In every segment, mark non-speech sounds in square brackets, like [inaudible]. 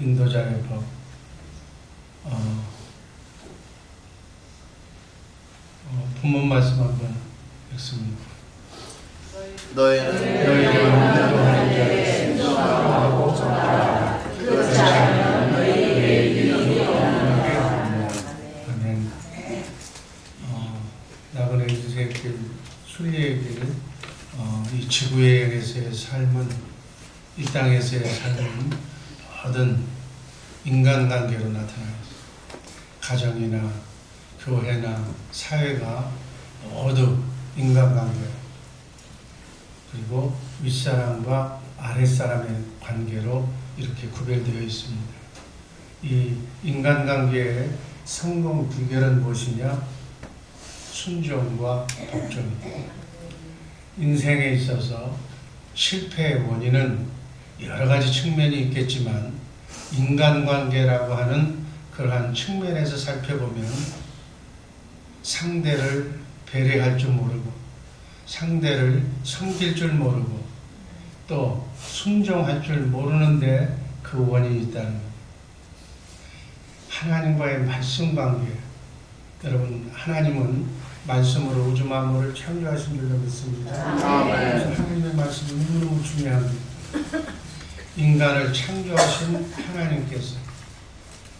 인도자의 법. 어, 어, 본문 말씀 한번 읽습니다. 너희는 너희는 인도하는 자를 순종하고 전하라. 그렇지 않으면 너희에게 일이 없느니라. 아멘. 어, 나그네 인생길 순리의 길, 어, 이 지구에서의 삶은 이 땅에서의 삶은 모든 인간관계로 나타나요. 가정이나 교회나 사회가 모두 인간관계 그리고 윗사람과 아랫사람의 관계로 이렇게 구별되어 있습니다. 이 인간관계의 성공 비결은 무엇이냐? 순종과 복종입니다. 인생에 있어서 실패의 원인은 여러 가지 측면이 있겠지만 인간관계라고 하는 그러한 측면에서 살펴보면 상대를 배려할 줄 모르고 상대를 섬길 줄 모르고 또 순종할 줄 모르는데 그 원인이 있다는 겁니다. 하나님과의 말씀 관계. 여러분, 하나님은 말씀으로 우주 만물을 창조하신 줄로 믿습니다. 아멘. 그래서 하나님의 말씀이 너무너무 중요합니다. 인간을 창조하신 하나님께서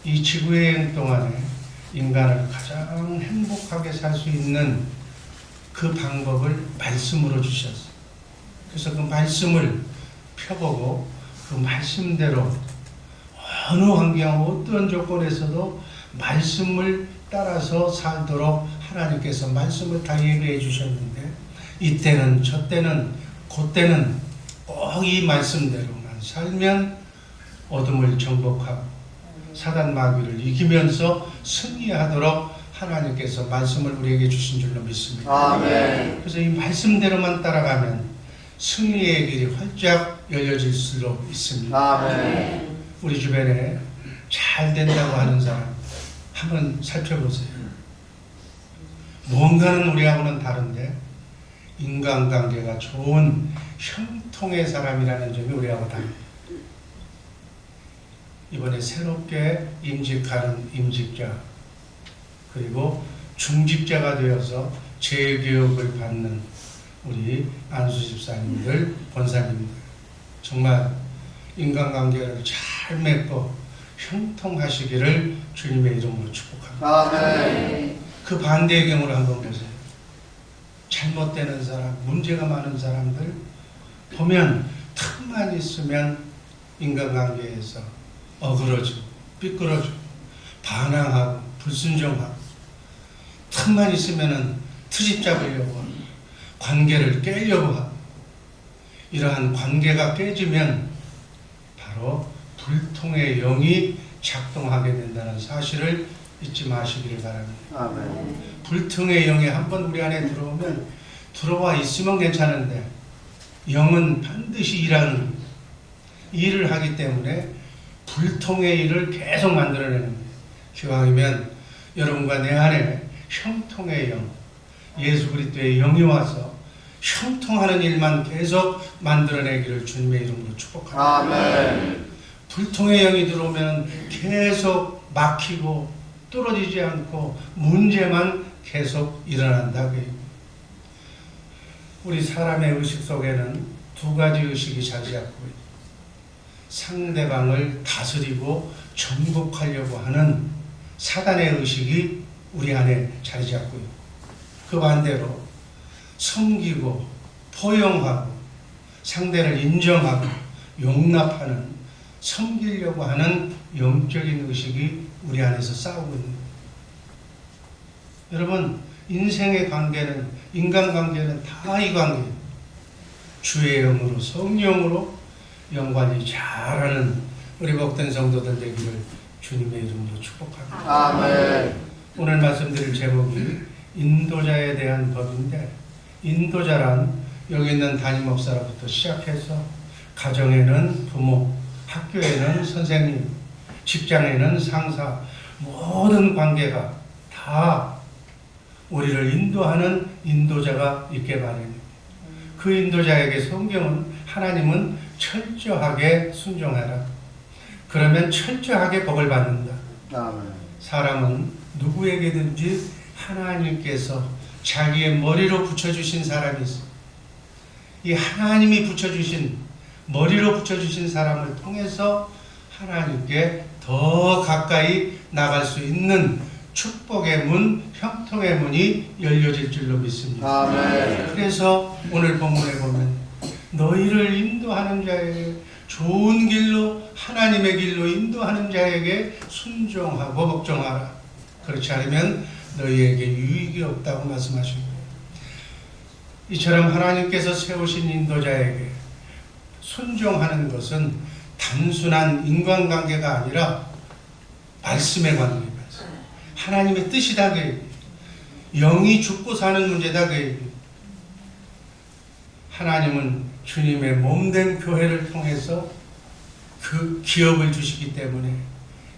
이 지구의 여행 동안에 인간을 가장 행복하게 살 수 있는 그 방법을 말씀으로 주셨어요. 그래서 그 말씀을 펴보고 그 말씀대로 어느 환경, 어떤 조건에서도 말씀을 따라서 살도록 하나님께서 말씀을 다 예배해 주셨는데 이때는 저때는 그때는 꼭 이 말씀대로만 살면 어둠을 정복하고 사단 마귀를 이기면서 승리하도록 하나님께서 말씀을 우리에게 주신 줄로 믿습니다. 아멘. 그래서 이 말씀대로만 따라가면 승리의 길이 활짝 열려질 수 있습니다. 아멘. 우리 주변에 잘 된다고 하는 사람 한번 살펴보세요. 뭔가는 우리하고는 다른데 인간관계가 좋은 형통의 사람이라는 점이 우리하고 다릅니다. 이번에 새롭게 임직하는 임직자 그리고 중직자가 되어서 재교육을 받는 우리 안수 집사님들, 권사님들 정말 인간관계를 잘 맺고 형통하시기를 주님의 이름으로 축복합니다. 아멘. 그 반대의 경우를 한번 보세요. 잘못되는 사람, 문제가 많은 사람들 보면 틈만 있으면 인간관계에서 어그러지고 삐뚤어지고 반항하고 불순종하고 틈만 있으면은 트집 잡으려고 하고 관계를 깨려고 하고 이러한 관계가 깨지면 바로 불통의 영이 작동하게 된다는 사실을 잊지 마시기를 바랍니다. 아멘. 불통의 영이 한번 우리 안에 들어오면 들어와 있으면 괜찮은데 영은 반드시 일하는. 일을 하기 때문에 불통의 일을 계속 만들어내는 거예요. 기왕이면 여러분과 내 안에 형통의 영, 예수 그리스도의 영이 와서 형통하는 일만 계속 만들어내기를 주님의 이름으로 축복합니다. 아멘. 불통의 영이 들어오면 계속 막히고 뚫어지지 않고 문제만 계속 일어난다. 우리 사람의 의식 속에는 두 가지 의식이 자리 잡고 있어요. 상대방을 다스리고 정복하려고 하는 사단의 의식이 우리 안에 자리 잡고 있고 그 반대로 섬기고 포용하고 상대를 인정하고 용납하는 섬기려고 하는 영적인 의식이 우리 안에서 싸우고 있는 거예요. 여러분 인생의 관계는 인간관계는 다 이 관계예요. 주의 영으로 성령으로 영관이 잘하는 우리 복된 성도들 되기를 주님의 이름으로 축복합니다. 아멘. 오늘 말씀드릴 제목이 인도자에 대한 법인데 인도자란 여기 있는 담임 목사로부터 시작해서 가정에는 부모, 학교에는 선생님, 직장에는 상사 모든 관계가 다 우리를 인도하는 인도자가 있게 마련입니다. 그 인도자에게 성경은 하나님은 철저하게 순종하라. 그러면 철저하게 복을 받는다. 사람은 누구에게든지 하나님께서 자기의 머리로 붙여주신 사람이 있어. 이 하나님이 붙여주신 머리로 붙여주신 사람을 통해서 하나님께 더 가까이 나갈 수 있는 축복의 문, 형통의 문이 열려질 줄로 믿습니다. 아멘. 그래서 오늘 본문에 보면 너희를 인도하는 자에게 좋은 길로 하나님의 길로 인도하는 자에게 순종하고 복종하라. 그렇지 않으면 너희에게 유익이 없다고 거예요. 이처럼 하나님께서 세우신 인도자에게 순종하는 것은 단순한 인간관계가 아니라 말씀의 관계입니다. 하나님의 뜻이다. 영이 죽고 사는 문제다. 하나님은 주님의 몸된 교회를 통해서 그 기업을 주시기 때문에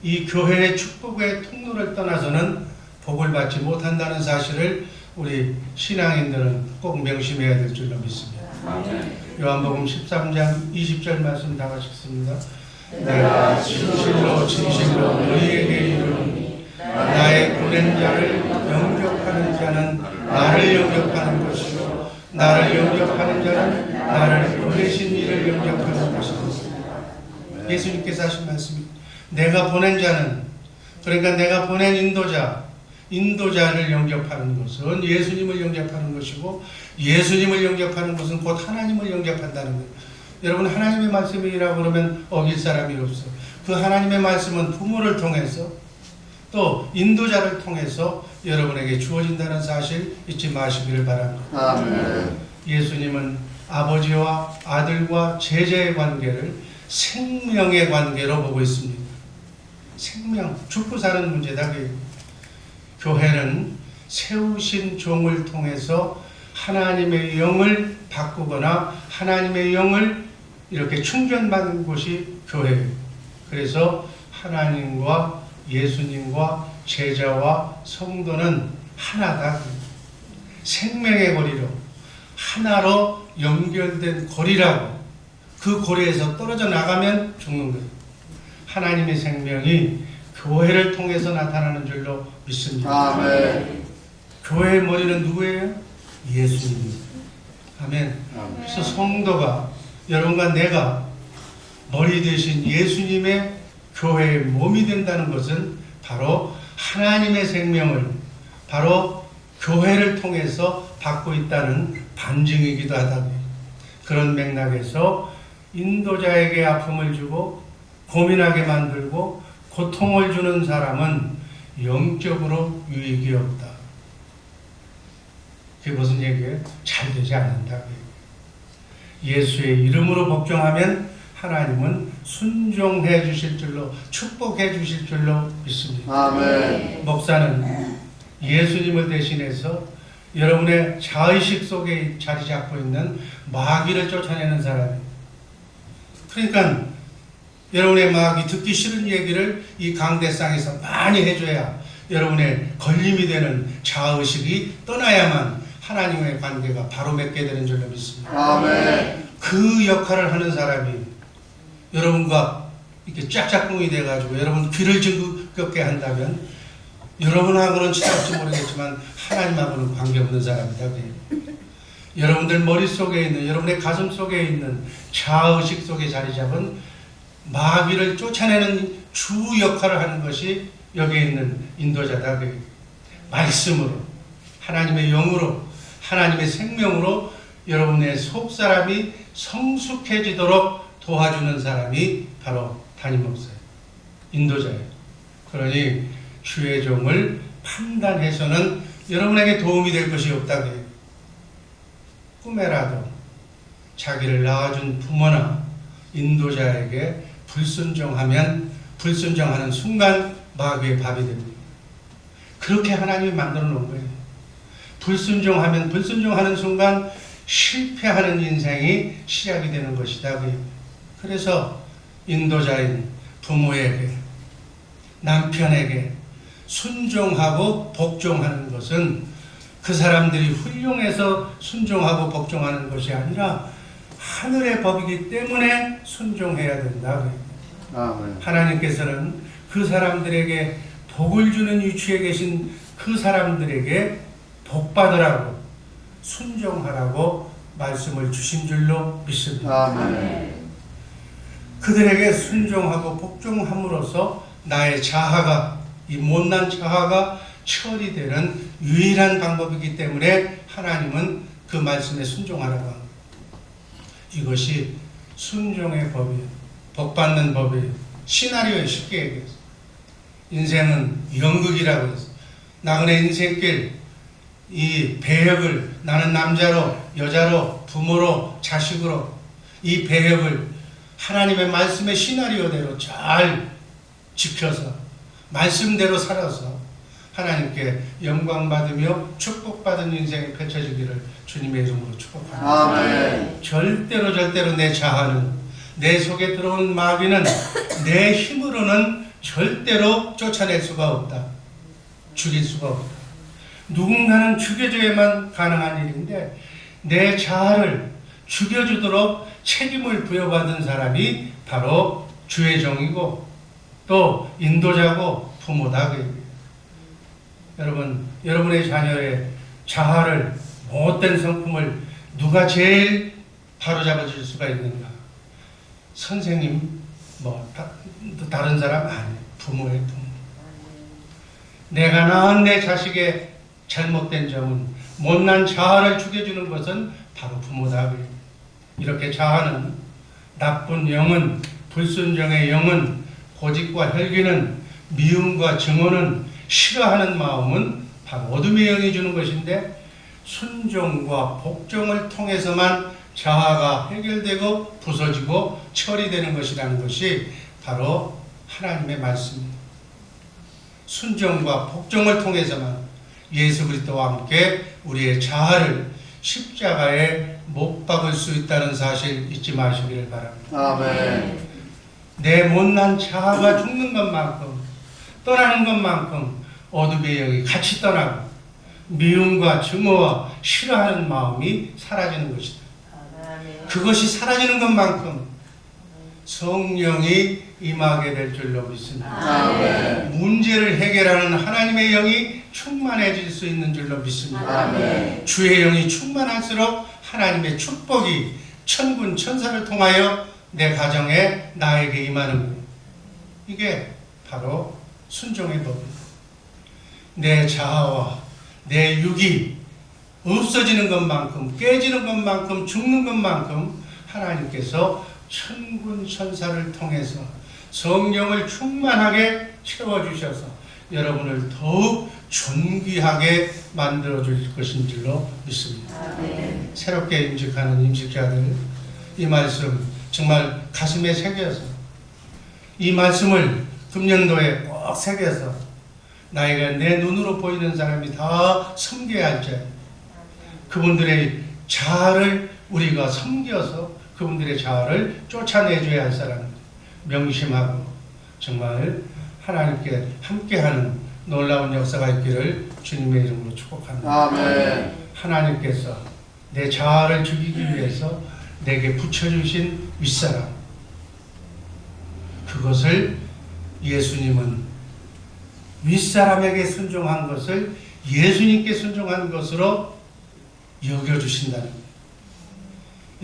이 교회의 축복의 통로를 떠나서는 복을 받지 못한다는 사실을 우리 신앙인들은 꼭 명심해야 될 줄로 믿습니다. 요한복음 13장 20절 말씀 다 같이 읽습니다. 내가 진실로 진실로 너희에게 이르노니 나의 보낸 자를 영접하는 자는 나를 영접하는 것이요 나를 영접하는 자는 나를 보내신 이를 영접하는 것이다. 예수님께서 하신 말씀이 내가 보낸 자는 그러니까 내가 보낸 인도자 인도자를 영접하는 것은 예수님을 영접하는 것이고 예수님을 영접하는 것은 곧 하나님을 영접한다는 거예요. 여러분 하나님의 말씀이라고 그러면 어길 사람이 없어. 그 하나님의 말씀은 부모를 통해서 또 인도자를 통해서 여러분에게 주어진다는 사실 잊지 마시기를 바랍니다. 아멘. 예수님은 아버지와 아들과 제자의 관계를 생명의 관계로 보고 있습니다. 생명, 죽고 사는 문제다. 그 교회는 세우신 종을 통해서 하나님의 영을 바꾸거나 하나님의 영을 이렇게 충전받는 곳이 교회예요. 그래서 하나님과 예수님과 제자와 성도는 하나다. 생명의 고리로 하나로 연결된 고리라고 그 고리에서 떨어져 나가면 죽는 거예요. 하나님의 생명이 교회를 통해서 나타나는 줄로 믿습니다. 아멘. 교회의 머리는 누구예요? 예수님입니다. 아멘. 아멘. 그래서 성도가 여러분과 내가 머리 대신 예수님의 교회의 몸이 된다는 것은 바로 하나님의 생명을 바로 교회를 통해서 받고 있다는 반증이기도 하다. 그런 맥락에서 인도자에게 아픔을 주고 고민하게 만들고 고통을 주는 사람은 영적으로 유익이 없다. 그게 무슨 얘기예요? 잘 되지 않는다. 예수의 이름으로 복종하면 하나님은 순종해 주실 줄로 축복해 주실 줄로 믿습니다. 아멘. 목사는 예수님을 대신해서 여러분의 자의식 속에 자리 잡고 있는 마귀를 쫓아내는 사람이에요. 그러니까 여러분의 마귀 듣기 싫은 얘기를 이 강대상에서 많이 해줘야 여러분의 걸림이 되는 자의식이 떠나야만 하나님의 관계가 바로 맺게 되는 줄로 믿습니다. 아멘. 그 역할을 하는 사람이 여러분과 이렇게 짝짝꿍이 돼가지고 여러분 귀를 즐겁게 한다면 여러분하고는 친할지 모르겠지만 하나님하고는 관계없는 사람이다. 여러분들 머릿속에 있는 여러분의 가슴 속에 있는 자의식 속에 자리 잡은 마귀를 쫓아내는 주 역할을 하는 것이 여기에 있는 인도자다. 그래요. 말씀으로 하나님의 영으로 하나님의 생명으로 여러분의 속사람이 성숙해지도록 도와주는 사람이 바로 담임 목사예요. 인도자예요. 그러니 주의 종을 판단해서는 여러분에게 도움이 될 것이 없다고 해요. 꿈에라도 자기를 낳아준 부모나 인도자에게 불순종하면 불순종하는 순간 마귀의 밥이 됩니다. 그렇게 하나님이 만들어 놓은 거예요. 불순종하면 불순종하는 순간 실패하는 인생이 시작이 되는 것이다. 그래서 인도자인 부모에게 남편에게 순종하고 복종하는 것은 그 사람들이 훌륭해서 순종하고 복종하는 것이 아니라 하늘의 법이기 때문에 순종해야 된다. 아멘. 하나님께서는 그 사람들에게 복을 주는 위치에 계신 그 사람들에게 복 받으라고 순종하라고 말씀을 주신 줄로 믿습니다. 아멘. 그들에게 순종하고 복종함으로써 나의 자아가 이 못난 자아가 처리되는 유일한 방법이기 때문에 하나님은 그 말씀에 순종하라고 합니다. 이것이 순종의 법이에요. 복 받는 법이에요. 시나리오에 쉽게 얘기해서. 인생은 연극이라고 해서 나그네 인생길 이 배역을 나는 남자로 여자로 부모로 자식으로 이 배역을 하나님의 말씀의 시나리오대로 잘 지켜서 말씀대로 살아서 하나님께 영광 받으며 축복 받은 인생이 펼쳐지기를 주님의 이름으로 축복합니다. 아멘. 절대로 절대로 내 자아는 내 속에 들어온 마귀는 내 힘으로는 절대로 쫓아낼 수가 없다. 죽일 수가 없다. 누군가는 죽여줘야만 가능한 일인데 내 자아를 죽여주도록 책임을 부여받은 사람이 바로 주의 종이고 또 인도자고 부모다 그. 여러분 여러분의 자녀의 자아를 못된 성품을 누가 제일 바로잡아 줄 수가 있는가? 선생님 뭐 다, 다른 사람 아니 부모의 부모. 내가 낳은 내 자식의 잘못된 점은 못난 자아를 죽여주는 것은 바로 부모다. 이렇게 자아는 나쁜 영은 불순종의 영은 고집과 혈기는 미움과 증오는 싫어하는 마음은 바로 어둠의 영이 주는 것인데 순종과 복종을 통해서만 자아가 해결되고 부서지고 처리되는 것이라는 것이 바로 하나님의 말씀입니다. 순종과 복종을 통해서만 예수 그리스도와 함께 우리의 자아를 십자가에 못 박을 수 있다는 사실 잊지 마시기를 바랍니다. 아멘. 내 못난 자아가 죽는 것만큼 떠나는 것만큼 어둠의 영이 같이 떠나고 미움과 증오와 싫어하는 마음이 사라지는 것이다. 그것이 사라지는 것만큼 성령이 임하게 될 줄로 믿습니다. 아멘. 문제를 해결하는 하나님의 영이 충만해질 수 있는 줄로 믿습니다. 아멘. 주의 영이 충만할수록 하나님의 축복이 천군 천사를 통하여 내 가정에 나에게 임하는 거예요. 이게 바로 순종의 법입니다. 내 자아와 내 육이 없어지는 것만큼 깨지는 것만큼 죽는 것만큼 하나님께서 천군 천사를 통해서 성령을 충만하게 채워주셔서 여러분을 더욱 존귀하게 만들어 줄 것인 줄로 믿습니다. 새롭게 임직하는 임직자들 이 말씀 정말 가슴에 새겨서 이 말씀을 금년도에 꼭 새겨서 나이가 내 눈으로 보이는 사람이 다 섬겨야 할 자. 그분들의 자아를 우리가 섬겨서 그분들의 자아를 쫓아내줘야 할 사람 명심하고 정말 하나님께 함께하는 놀라운 역사가 있기를 주님의 이름으로 축복합니다. 아멘. 하나님께서 내 자아를 죽이기 위해서 내게 붙여주신 윗사람 그것을 예수님은 윗사람에게 순종한 것을 예수님께 순종한 것으로 여겨주신다는.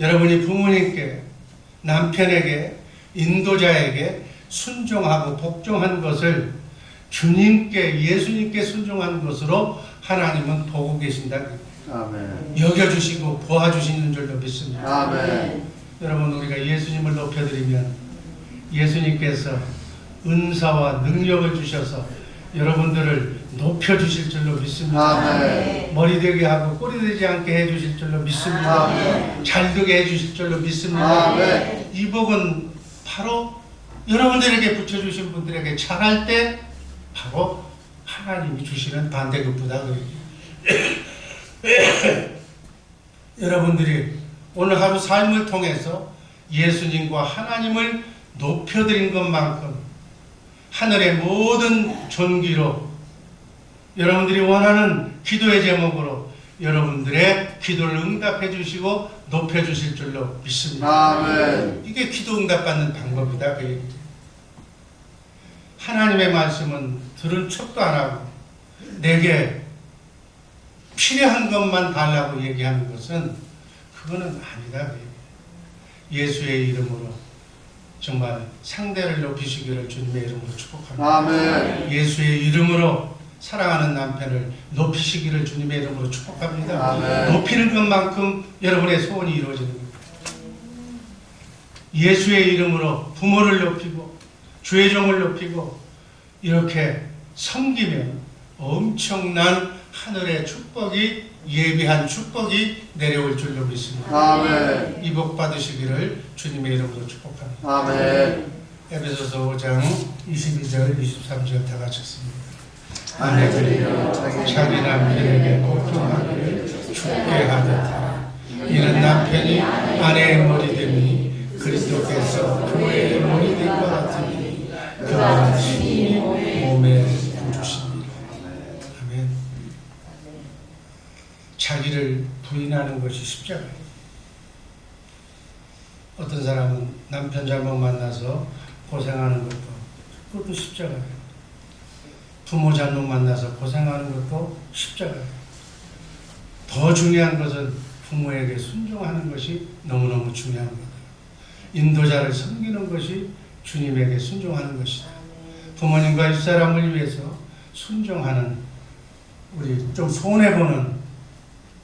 여러분이 부모님께 남편에게 인도자에게 순종하고 복종한 것을 주님께 예수님께 순종한 것으로 하나님은 보고 계신다. 아멘. 여겨주시고 보아주시는 줄로 믿습니다. 아멘. 여러분 우리가 예수님을 높여드리면 예수님께서 은사와 능력을 주셔서 여러분들을 높여 주실 줄로 믿습니다. 아멘. 머리 되게 하고 꼬리 되지 않게 해 주실 줄로 믿습니다. 아멘. 잘 되게 해 주실 줄로 믿습니다. 아멘. 이 복은 바로 여러분들에게 붙여 주신 분들에게 잘할 때 바로 하나님이 주시는 반대급부다. [coughs] 여러분들이 오늘 하루 삶을 통해서 예수님과 하나님을 높여드린 것만큼 하늘의 모든 존귀로 여러분들이 원하는 기도의 제목으로 여러분들의 기도를 응답해 주시고 높여 주실 줄로 믿습니다. 아멘. 이게 기도 응답 받는 방법이다 그 얘기죠. 하나님의 말씀은 들은 척도 안 하고 내게 필요한 것만 달라고 얘기하는 것은 그거는 아니다. 예수의 이름으로 정말 상대를 높이시기를 주님의 이름으로 축복합니다. 아멘. 예수의 이름으로 사랑하는 남편을 높이시기를 주님의 이름으로 축복합니다. 아멘. 높이는 것만큼 여러분의 소원이 이루어지는 겁니다. 예수의 이름으로 부모를 높이고 주의 종을 높이고 이렇게 섬기면 엄청난 하늘의 축복이 예비한 축복이 내려올 줄로 믿습니다. 아멘. 이복 받으시기를 주님의 이름으로 축복합니다. 아멘. 에베소서 5장 22절 23절 다 같이 습니다. 아내들이여 자기 남편에게 복종하기를 죽게 하듯하라. 이는 남편이 아내의 머리됨이 그리스도께서 교회의 머리된 것 같으니 그와 친히 몸에 부주십니다. 아멘. 자기를 부인하는 것이 십자가예요. 어떤 사람은 남편 잘못 만나서 고생하는 것도 그것도 십자가예요. 부모 잘못 만나서 고생하는 것도 십자가예요. 더 중요한 것은 부모에게 순종하는 것이 너무너무 중요한 거다. 인도자를 섬기는 것이 주님에게 순종하는 것이다. 부모님과 윗사람을 위해서 순종하는 우리 좀 손해보는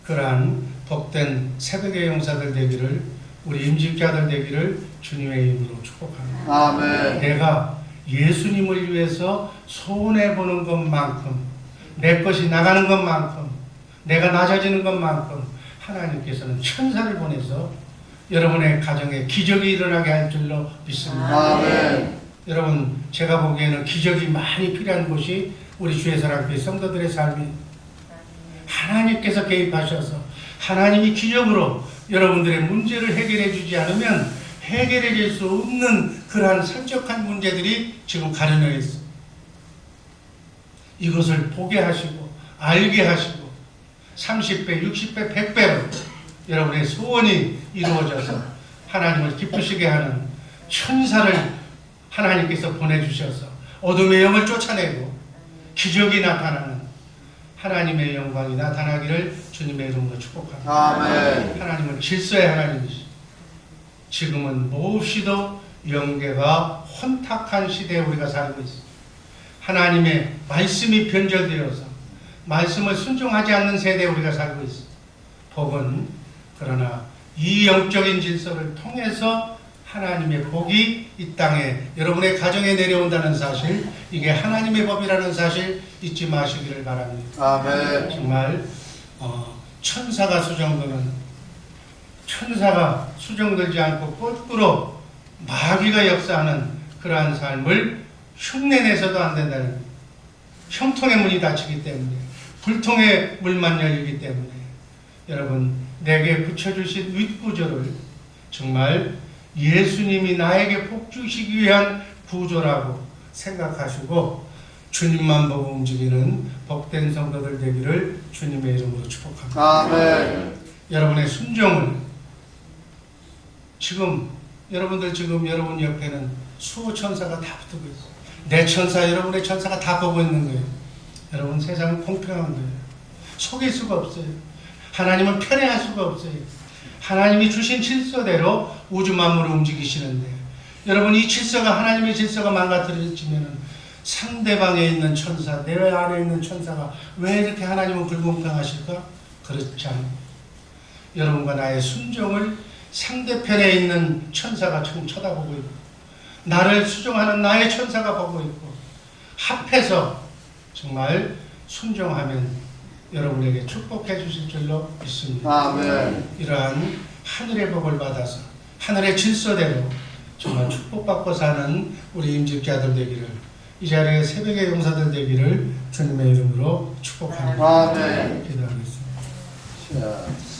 그러한 복된 새벽의 용사들 되기를 우리 임직자들 되기를 주님의 이름으로 축복합니다. 아멘. 내가 예수님을 위해서 손해보는 것만큼 내 것이 나가는 것만큼 내가 낮아지는 것만큼 하나님께서는 천사를 보내서 여러분의 가정에 기적이 일어나게 할 줄로 믿습니다. 아멘. 여러분 제가 보기에는 기적이 많이 필요한 곳이 우리 주의 사랑교회 성도들의 삶이 하나님께서 개입하셔서 하나님이 기적으로 여러분들의 문제를 해결해 주지 않으면 해결해 줄수 없는 그러한 산적한 문제들이 지금 가려져 있어. 이것을 보게 하시고 알게 하시고 30배, 60배, 100배로 여러분의 소원이 이루어져서 하나님을 기쁘시게 하는 천사를 하나님께서 보내주셔서 어둠의 영을 쫓아내고 기적이 나타나는 하나님의 영광이 나타나기를 주님의 이름으로 축복합니다. 아멘. 하나님은 질서의 하나님이시. 지금은 몹시도 영계가 혼탁한 시대에 우리가 살고 있습니다. 하나님의 말씀이 변절되어서 말씀을 순종하지 않는 세대에 우리가 살고 있습니다. 복은 그러나 이 영적인 질서를 통해서 하나님의 복이 이 땅에 여러분의 가정에 내려온다는 사실 이게 하나님의 법이라는 사실 잊지 마시기를 바랍니다. 아멘. 정말 어, 천사가 수정되는 천사가 수정되지 않고 거꾸로 마귀가 역사하는 그러한 삶을 흉내내서도 안 된다는 형통의 문이 닫히기 때문에 불통의 문만 열리기 때문에 여러분 내게 붙여주신 윗구조를 정말 예수님이 나에게 복 주시기 위한 구조라고 생각하시고 주님만 보고 움직이는 복된 성도들 되기를 주님의 이름으로 축복합니다. 아멘. 여러분의 순종을 지금 여러분들 지금 여러분 옆에는 수호 천사가 다 있어요. 내 천사 여러분의 천사가 다 보고 있는 거예요. 여러분 세상은 공평한 거예요. 속일 수가 없어요. 하나님은 편애할 수가 없어요. 하나님이 주신 질서대로 우주 만물을 움직이시는데 여러분 이 질서가 하나님의 질서가 망가뜨려지면은 상대방에 있는 천사, 내 안에 있는 천사가 왜 이렇게 하나님은 불공평하실까? 그렇지 않아요. 여러분과 나의 순종을 상대편에 있는 천사가 좀 쳐다보고 있고 나를 수종하는 나의 천사가 보고 있고 합해서 정말 순종하면 여러분에게 축복해 주실 줄로 믿습니다. 아멘. 이러한 하늘의 복을 받아서 하늘의 질서대로 정말 축복받고 사는 우리 임직자들 되기를 이 자리에 새벽의 용사들 되기를 주님의 이름으로 축복합니다. 아멘. 기도하겠습니다. 자,